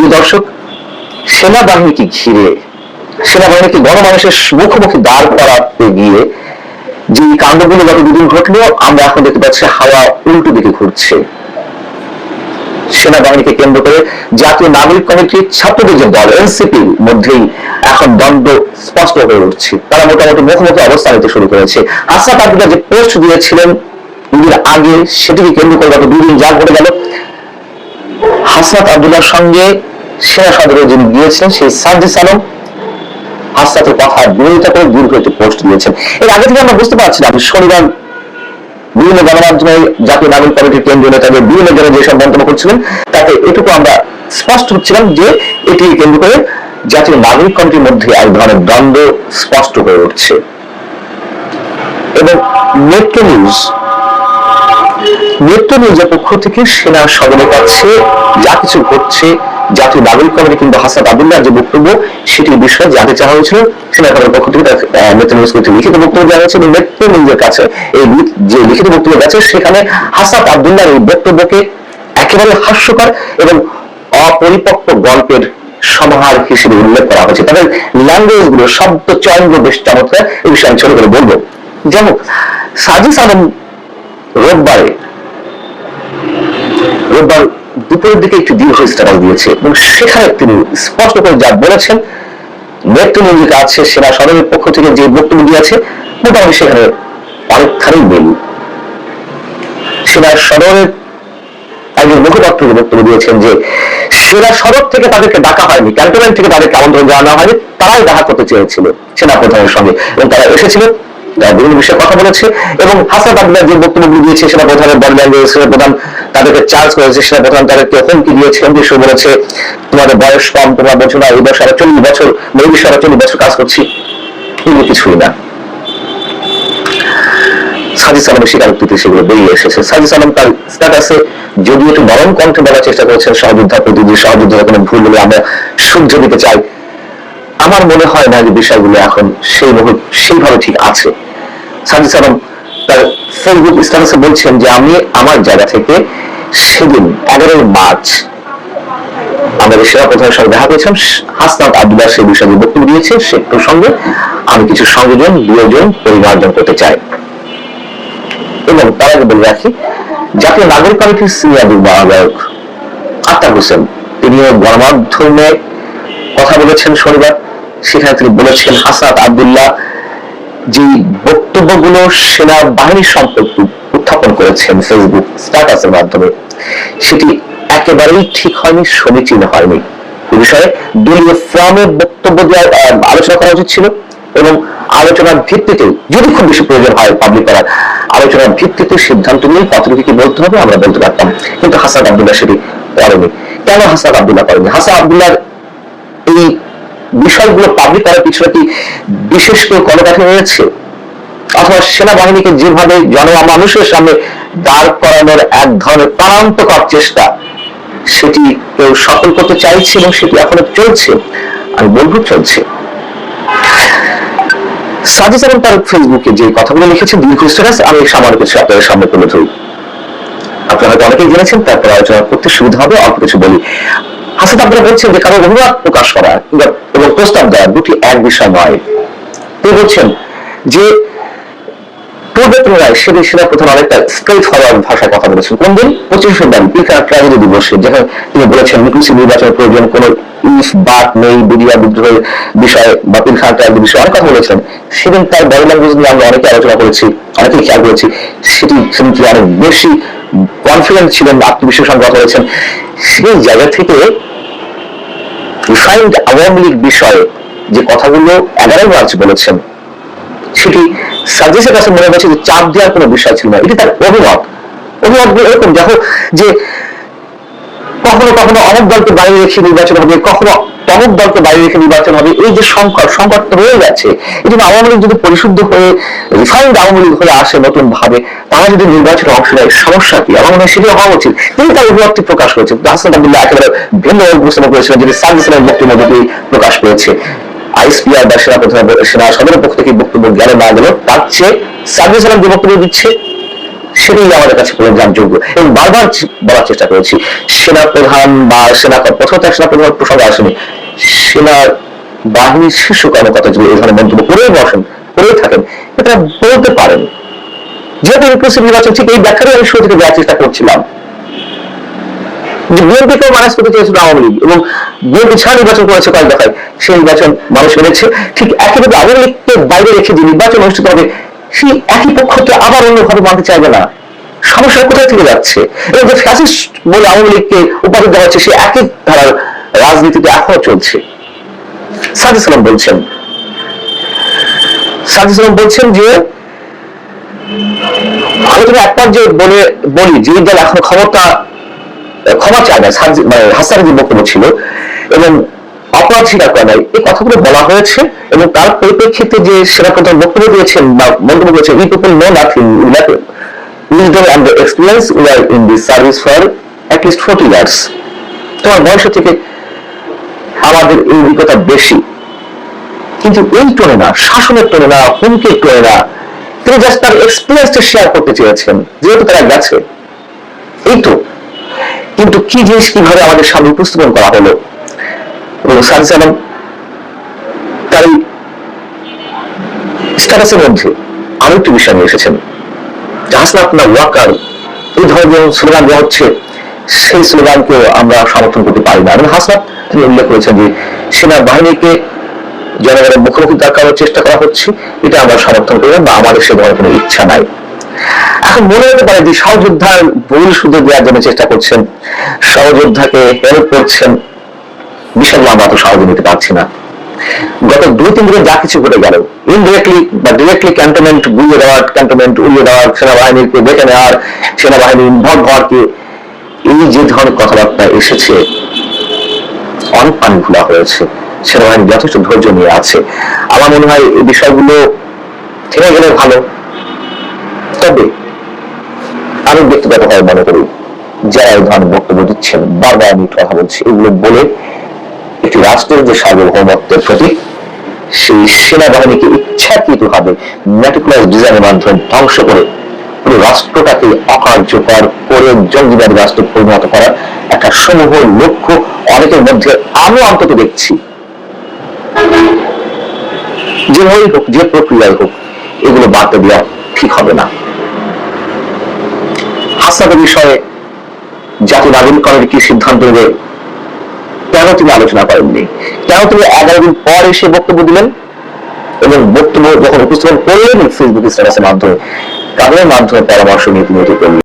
প্রিয় দর্শক সেনাবাহিনীকে ঘিরে? সেনাবাহিনীকে গণমানুষের মুখোমুখি দাঁড় করাতে গিয়ে যে কাণ্ডগুলো গত দুদিন ঘটলো, আমরা এখন দেখতে পাচ্ছি হাওয়া উল্টো দিকে ঘুরছে। সেনাবাহিনীকে কেন্দ্র করে জাতীয় নাগরিক কমিটির ছাত্রদের যে দল এনসিপির মধ্যেই এখন দ্বন্দ্ব স্পষ্ট হয়ে উঠছে। তারা মোটামুটি মুখোমুখি অবস্থান নিতে শুরু করেছে। আশা পার্টিরা যে পোস্ট দিয়েছিলেন দুদিন আগে সেটিকে কেন্দ্র করে গত দুদিন যা ঘটে গেল হাসনাত আব্দুল্লাহর সঙ্গে সেনা সদরে যিনি গিয়েছিলেন সেই সার্জিস আলম হাসনাতের কথা বিরোধিতা করে দীর্ঘ একটি পোস্ট দিয়েছেন। এর আগে থেকে আমরা বুঝতে পারছিলাম শনিবার বিভিন্ন গণমাধ্যমে জাতীয় নাগরিক কমিটির কেন্দ্রীয় নেতাদের বিভিন্ন জনে যেসব মন্তব্য করছিলেন, তাতে এটুকু আমরা স্পষ্ট হচ্ছিলাম যে এটি কেন্দ্র করে জাতীয় নাগরিক কমিটির মধ্যে এক ধরনের দ্বন্দ্ব স্পষ্ট হয়ে উঠছে। এবং মেট্রো নিউজ মেট্রো নিউজের পক্ষ থেকে সেনা সদনের কাছে যা কিছু ঘটছে জাতীয় নাগরিক কমিটি কিংবা হাসান আবদুল্লাহ যে বক্তব্য সেটির বিষয়ে জানতে চাওয়া হয়েছিল। সেনা সদনের পক্ষ থেকে তার, নিউজ কর্তৃক লিখিত বক্তব্য দেওয়া হয়েছে এবং মেট্রো নিউজের কাছে এই যে লিখিত বক্তব্য গেছে সেখানে হাসান আবদুল্লাহ এই বক্তব্যকে একেবারে হাস্যকর এবং অপরিপক্ক গল্পের সমাহার হিসেবে উল্লেখ করা হয়েছে। তাদের ল্যাঙ্গুয়েজগুলো শব্দ চয়নগুলো বেশ চমৎকার। এই বিষয়ে আমি ছোট করে বলব। যেমন সাজিস আলম রোববারে, রোববার দুপুরের দিকে একটি দীর্ঘ স্ট্যাটাস দিয়েছে, এবং সেখানে তিনি স্পষ্ট করে যা বলেছেন মেট্রো আছে সেনা সদরের পক্ষ থেকে যে বক্তব্য দিয়েছে, মোটামুটি সেখানে অনেকখানি মিল সেনা সদরের একজন মুখপাত্র বক্তব্য দিয়েছেন যে, সেনা সদর থেকে তাদেরকে ডাকা হয়নি, ক্যান্টনমেন্ট থেকে তাদেরকে আমন্ত্রণ জানানো হয়নি, তারাই দেখা করতে চেয়েছিল সেনা প্রধানের সঙ্গে, এবং তারা এসেছিল। বিভিন্ন বিষয়ে কথা বলেছে এবং হাসান আবদুল্লাহ যে বক্তব্যগুলি দিয়েছে প্রধানের বডি ল্যাঙ্গুয়েজ প্রধান তাদেরকে চার্জ করেছে সেনা প্রধান তাদেরকে হুমকি দিয়েছে, হুমকি শুরু বলেছে তোমাদের বয়স কম, তোমরা বলছো না, এই বছর চল্লিশ বছর, এই বিষয়ে চল্লিশ বছর কাজ করছি। কিছুই না। আলমের স্বীকারোক্তিতে সেগুলো বেরিয়ে এসেছে। সাজিস আলম তার স্ট্যাটাসে যদিও একটু নরম কণ্ঠে বলার চেষ্টা করেছেন সহযোদ্ধা প্রতি যে সহযোদ্ধার কোনো ভুল হলে আমরা শুদ্ধ দিতে চাই। আমার মনে হয় না যে বিষয়গুলো এখন সেই মুহূর্ত সেইভাবে ঠিক আছে। তার ফেসবুক স্ট্যাটাসে বলছেন যে আমি আমার জায়গা থেকে সেদিন এগারোই মার্চ সেবা প্রধানের সঙ্গে দেখা হাসনাত বিষয়ে বক্তব্য দিয়েছে সে প্রসঙ্গে আমি কিছু সংযোজন বিয়োজন পরিমার্জন করতে চাই। এবং তার আগে বলে রাখি, জাতীয় নাগরিক কমিটির সিনিয়র আহ্বায়ক আক্তার হোসেন, তিনিও গণমাধ্যমে কথা বলেছেন শনিবার। সেখানে তিনি বলেছেন হাসাত আব্দুল্লাহ যে বক্তব্যগুলো সেনাবাহিনীর সম্পর্কে উত্থাপন করেছেন ফেসবুক স্ট্যাটাসের মাধ্যমে, সেটি একেবারেই ঠিক হয়নি, সমীচীন হয়নি। এ বিষয়ে দলীয় ফ্রামে বক্তব্য দেওয়ার আলোচনা করা উচিত ছিল এবং আলোচনার ভিত্তিতে, যদি খুব বেশি প্রয়োজন হয় পাবলিক করার আলোচনার ভিত্তিতে সিদ্ধান্ত নিয়ে কতটুকু বলতে হবে আমরা বলতে পারতাম। কিন্তু হাসান আব্দুল্লাহ সেটি করেনি। কেন হাসান আব্দুল্লাহ করেনি? হাসান আব্দুল্লাহ বিষয়গুলো পাবলিক করার পিছনে কি বিশেষ কেউ কলকাঠি রয়েছে অথবা সেনাবাহিনীকে যেভাবে জনমানুষের সামনে দাঁড় করানোর এক ধরনের প্রাণান্তকর চেষ্টা, সেটি কেউ সফল করতে চাইছে এবং সেটি এখনও চলছে, আমি বলব চলছে। সাজিস তার ফেসবুকে যে কথাগুলো লিখেছে দীর্ঘ স্ট্যাটাস আমি সামান্য কিছু আপনাদের সামনে তুলে ধরি। আপনারা অনেকেই জেনেছেন, তারপর আলোচনা করতে সুবিধা হবে, অল্প কিছু বলি। হাসান আপনারা বলছেন যে কারও অভিমত প্রকাশ করা এবং প্রস্তাব দেওয়া দুটি এক বিষয় নয়। তিনি বলছেন যে পূর্বে পুনরায় সেদিন সেনা প্রধান অনেকটা স্ট্রেট ফরওয়ার্ড ভাষায় কথা বলেছেন। কোন দিন? পঁচিশে ট্র্যাজেডি দিবসে, যেখানে তিনি বলেছেন নিকুশি নির্বাচনের প্রয়োজন, কোন ইফ বাট নেই বিডিয়া বিদ্রোহের বিষয়ে, বা পিলখানা ট্র্যাজেডি বিষয়ে অনেক কথা বলেছেন। সেদিন তার বডি ল্যাঙ্গুয়েজ নিয়ে আমরা অনেকে আলোচনা করেছি, অনেকেই খেয়াল করেছি। সেটি সেদিন অনেক বেশি কনফিডেন্ট ছিলেন কথা বলেছেন। সেই জায়গা থেকে রিফাইন্ড আওয়ামী লীগ বিষয়ে যে কথাগুলো এগারোই মার্চ বলেছেন, সেটি সার্জিসের কাছে মনে হয়েছে যে চাপ দেওয়ার কোনো বিষয় ছিল না। এটি তার অভিমত। অভিমত এরকম, দেখো যে কখনো কখনো অনেক দলকে বাইরে রেখে নির্বাচন হবে, কখনো তমুক দলকে বাইরে রেখে নির্বাচন হবে, এই যে সংকট সংকট তো রয়ে গেছে এই জন্য আওয়ামী লীগ যদি পরিশুদ্ধ হয়ে রিফাইন্ড আওয়ামী লীগ হয়ে আসে নতুন ভাবে তারা যদি নির্বাচনে অংশ নেয়, সমস্যা কি? আমার মনে হয় সেটি হওয়া উচিত। তিনি তার অভিমতটি প্রকাশ করেছেন। হাসান আবদুল্লাহ একেবারে ভিন্ন উপস্থাপন করেছিলেন যেটি সার্ভিসের বক্তব্য মধ্যেই প্রকাশ পেয়েছে। আইসপিআর বা সেনা প্রধান, সেনা সদরের পক্ষ থেকে বক্তব্য গেলে না গেল। তার চেয়ে সার্ভিস যে বক্তব্য দিচ্ছে, সেটাই আমাদের কাছে গ্রহণযোগ্য এবং বারবার বলার চেষ্টা করেছি, সেনা প্রধান বা সেনা প্রথমত সেনা প্রধান প্রসঙ্গ আসেনি। সেনার বাহিনীর শীর্ষ কর্মকর্তা যদি ধরনের মন্তব্য করেই বসেন করেই থাকেন, এটা বলতে পারেন। যেহেতু ইনক্লুসিভ নির্বাচন ঠিক এই ব্যাখ্যাটাই আমি শুরু থেকে দেওয়ার চেষ্টা করছিলাম। বিএনপিকেও মানাস করতে চেয়েছিল আওয়ামী লীগ এবং বিএনপি ছাড়া নির্বাচন করেছে কয়েক সেই নির্বাচন মানুষ ঠিক একইভাবে আওয়ামী লীগকে বাইরে রেখে যে নির্বাচন অনুষ্ঠিত হবে, সেই একই পক্ষকে আবার অন্যভাবে মানতে চাইবে না। সমস্যা কোথায় থেকে যাচ্ছে? এবং যে ফ্যাসিস্ট বলে আওয়ামী লীগকে উপাধি দেওয়া হচ্ছে সে একই ধারার রাজনীতিতে এখনও চলছে। সাজিদ বলছেন। সাজিদ বলছেন যে, আমি তুমি এক পর্যায়ে বলে বলি, যে দল এখন ক্ষমতা, ক্ষমা চায় না মানে হাসানের যে বক্তব্য ছিল, এবং অপরাধ স্বীকার করে নাই, এই কথাগুলো বলা হয়েছে, এবং তার পরিপ্রেক্ষিতে যে সেনাপ্রধান বক্তব্য দিয়েছেন বা মন্তব্য করেছেন we people know nothing and the experience we are in this service for at least 40 years. তোমার বয়স থেকে আমাদের এই অভিজ্ঞতা বেশি। কিন্তু এই টোনে না, শাসনের টোনে না, হুমকির টোনে না, তিনি জাস্ট তার এক্সপিরিয়েন্সটা শেয়ার করতে চেয়েছেন, যেহেতু তারা গেছে। এই তো। কিন্তু কি জিনিস কীভাবে আমাদের সামনে উপস্থাপন করা হলো? এবং সাজি সালাম তার এই স্ট্যাটাসের মধ্যে আরও একটি বিষয় নিয়ে এসেছেন। হাসনাত না ওয়াকার, এই ধরনের স্লোগান দেওয়া হচ্ছে সেই স্লোগানকে আমরা সমর্থন করতে পারি না। হাসনাত তিনি উল্লেখ করেছেন যে, সেনাবাহিনীকে জনগণের মুখোমুখি দাঁড় চেষ্টা করা হচ্ছে, এটা আমরা সমর্থন করি না বা আমাদের সে ধরনের কোনো ইচ্ছা নাই। এখন মনে হতে পারে যে সহযোদ্ধার ভুল শুধু দেওয়ার জন্য চেষ্টা করছেন, সহযোদ্ধাকে হেল্প করছেন বিষয়গুলো আমরা তো সহজে নিতে পারছি না। গত দুই তিন দিনে যা কিছু ঘটে গেল ইনডিরেক্টলি বা ডিরেক্টলি ক্যান্টনমেন্ট গুলিয়ে দেওয়ার ক্যান্টনমেন্ট উড়িয়ে দেওয়ার, সেনাবাহিনীকে ডেকে নেওয়ার, সেনাবাহিনী ইনভলভ হওয়ারকে এই যে ধরনের কথাবার্তা এসেছে। অনেক পানি খোলা হয়েছে। সেনাবাহিনী যথেষ্ট ধৈর্য নিয়ে আছে। আমার মনে হয় এই বিষয়গুলো থেকে গেলে ভালো। তবে আমি ব্যক্তিগতভাবে মনে করি, যারা এই ধরনের বক্তব্য দিচ্ছেন, বারবার আমি কথা বলছি, এগুলো বলে একটি রাষ্ট্রের যে সার্বভৌমত্বের প্রতি সেই সেনাবাহিনীকে ইচ্ছাকৃত ভাবে ম্যাটিকুলার ডিজাইনের মাধ্যমে ধ্বংস করে রাষ্ট্রটাকে অকার্যকর করে জঙ্গিবাদী রাষ্ট্রে পরিণত করার একটা সমূহ লক্ষ্য অনেকের মধ্যে আমি অন্তত দেখছি। যেভাবেই হোক, যে প্রক্রিয়ায় হোক, এগুলো বার্তা দেওয়া ঠিক হবে না। হাসনাদের বিষয়ে জাতীয় নাগরিকরণের কি সিদ্ধান্ত নেবে, কেন তিনি আলোচনা করেননি? কেন তিনি এগারো দিন পর এসে বক্তব্য দিলেন? এবং বক্তব্য যখন উপস্থাপন করলেন ফেসবুক স্ট্যাটাসের মাধ্যমে তাদের মাধ্যমে পরামর্শ এটি করলেন।